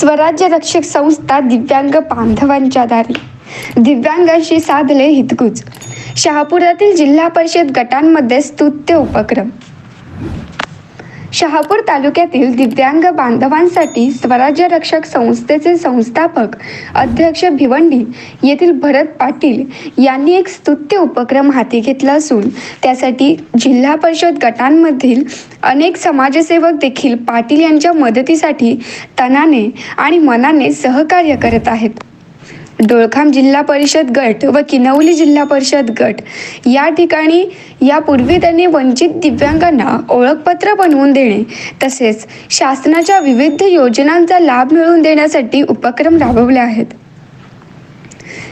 स्वराज्य रक्षक संस्था दिव्यांग बांधवांच्या दारी. दिव्यांगांशी साधले हितगुज. शहापुरातील जिल्हा परिषद गटांमध्ये स्तुत्य उपक्रम. शहापूर तालुक्यातील दिव्यांग बांधवांसाठी स्वराज्य रक्षक संस्थेचे संस्थापक अध्यक्ष भिवंडी येथील भरत पाटील यांनी एक स्तुत्य उपक्रम हाती घेतला असून त्यासाठी जिल्हा परिषद गटांमधील अनेक समाजसेवक देखील पाटील यांच्या मदतीसाठी तनाने आणि मनाने सहकार्य करत आहेत. डोळखाम जिल्हा परिषद गट व किनवली जिल्हा परिषद गट या ठिकाणी यापूर्वी त्यांनी वंचित दिव्यांगांना ओळखपत्र बनवून देणे तसेच शासनाच्या विविध योजनांचा लाभ मिळवून देण्यासाठी उपक्रम राबवले आहेत.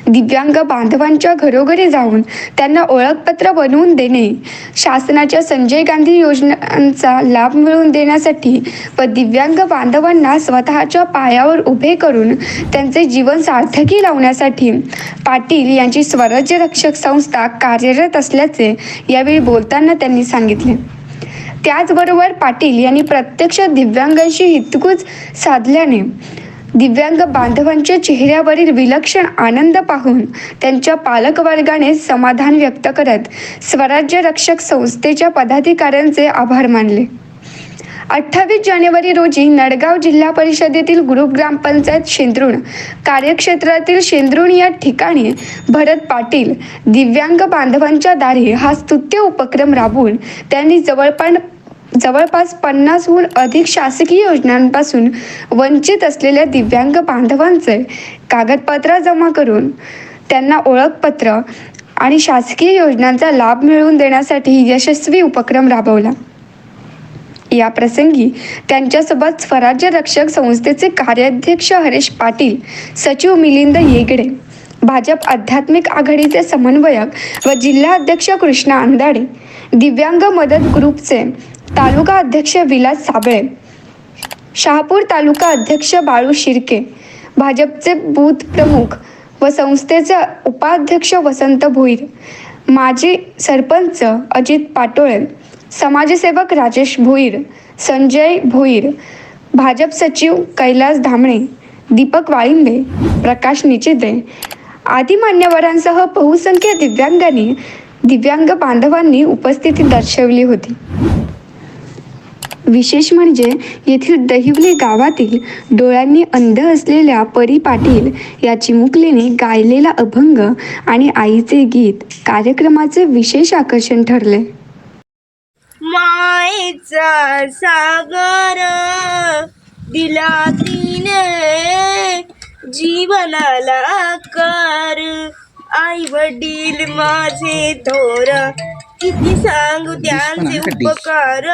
दिव्यांग बांधवांच्या घरोघरी जाऊन त्यांना ओळखपत्र बनवून देणे. शासनाच्या संजय गांधी योजनांचा लाभ मिळवून देण्यासाठी व दिव्यांग बांधवांना स्वतःच्या पायावर उभे करून त्यांचे जीवन सार्थकी लावण्यासाठी पाटील यांची स्वराज्य रक्षक संस्था कार्यरत असल्याचे यावेळी बोलताना त्यांनी सांगितले. त्याचबरोबर पाटील यांनी प्रत्यक्ष दिव्यांगांशी हितगुज साधल्याने दिव्यांग बांधवांच्या चेहऱ्यावरील विलक्षण आनंद पाहून त्यांच्या पालकवर्गाने समाधान व्यक्त करत स्वराज्य रक्षक संस्थेच्या पदाधिकाऱ्यांचे आभार मानले. अठ्ठावीस जानेवारी रोजी नडगाव जिल्हा परिषदेतील ग्रुप ग्रामपंचायत शेंद्रुण कार्यक्षेत्रातील शेंद्रुण या ठिकाणी भरत पाटील दिव्यांग बांधवांच्या दारी हा स्तुत्य उपक्रम राबवून त्यांनी जवळपास जवळपास पन्नासहून अधिक शासकीय योजनांपासून वंचित असलेल्या दिव्यांग बांधवांचे कागदपत्र जमा करून त्यांना ओळखपत्र आणि शासकीय योजनांचा लाभ मिळवून देण्यासाठी यशस्वी उपक्रम राबवला. या प्रसंगी त्यांच्यासोबत स्वराज्य रक्षक संस्थेचे कार्याध्यक्ष हरेश पाटील सचिव मिलिंद येगडे भाजप आध्यात्मिक आघाडीचे समन्वयक व जिल्हा अध्यक्ष कृष्णा अंदाडे दिव्यांग मदत ग्रुपचे तालुका अध्यक्ष विलास साबळे शहापूर तालुका अध्यक्ष बाळू शिर्के भाजपचे बूथ प्रमुख व संस्थेचे उपाध्यक्ष वसंत भोईर माजी सरपंच अजित पाटोळे समाजसेवक राजेश भोईर संजय भोईर भाजप सचिव कैलास धामणे दीपक वाळिंबे प्रकाश निचिते आदी मान्यवरांसह बहुसंख्य दिव्यांगांनी दिव्यांग बांधवांनी उपस्थिती दर्शवली होती. विशेष म्हणजे येथील दहिवली गावातील डोळ्यांनी अंध असलेल्या परी पाटील या चिमुकलीने गायलेला अभंग आणि आईचे गीत कार्यक्रमाचे विशेष आकर्षण ठरले. मायेचा सागर दिला तिने जीवनाला आकार. आई वडील माझे थोर किती सांगू त्यांचे उपकार.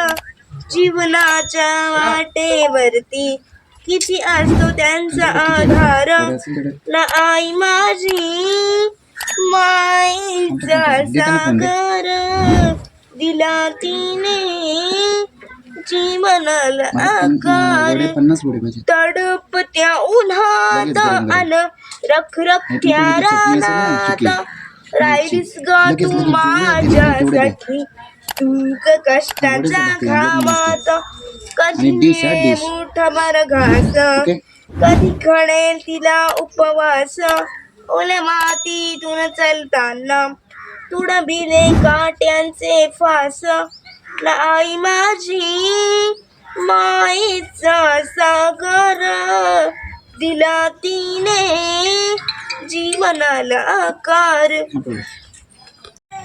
जीवनाच्या वाटेवरती किती असतो त्यांचा आधार. ना आई माझी माईचा सागर दिला तिने जीवनाला आकार. पन्नास पुढे पाहिजे तडप त्या उन्हात. अन रखरख्या रानात. राहिलीस ग तू माझ्यासाठी. तू ग कष्टाच्या घामात कधी आणि dish dish. मोठा मार घास कधी खणेल तिला उपवास. ओल्या मातीतून चालताना तुडबिले काट्यांचे फास. आई माझी माईचा सागर. दिला तिने जीवनाला आकार.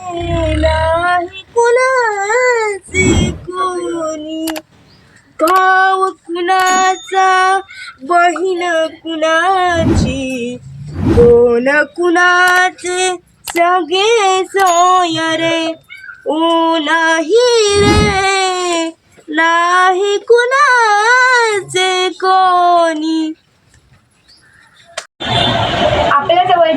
नाही कुणाचे कोणी. भाव कुणाचा बहीण कुणाची? कोण कुणाचे सगळे सोय रे? ओ नाही रे. नाही कुणाचे कोणी.